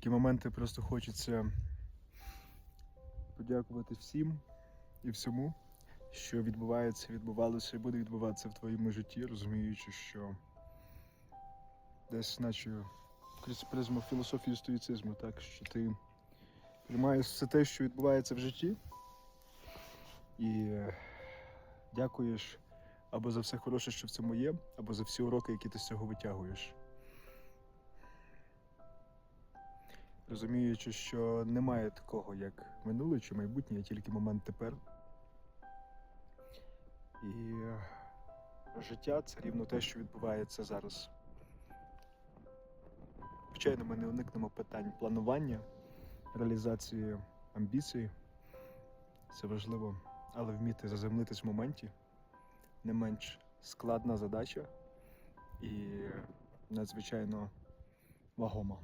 такі моменти просто хочеться подякувати всім і всьому, що відбувається, відбувалося і буде відбуватися в твоєму житті, розуміючи, що десь наче крізь призму філософії стоїцизму, так що ти приймаєш все те, що відбувається в житті, і дякуєш або за все хороше, що в цьому є, або за всі уроки, які ти з цього витягуєш. Розуміючи, що немає такого, як минуле чи майбутнє, є тільки момент тепер. І е, життя це рівно те, що відбувається зараз. Звичайно, ми не уникнемо питань планування, реалізації амбіцій. Це важливо, але вміти заземлитись в моменті не менш складна задача і надзвичайно вагома.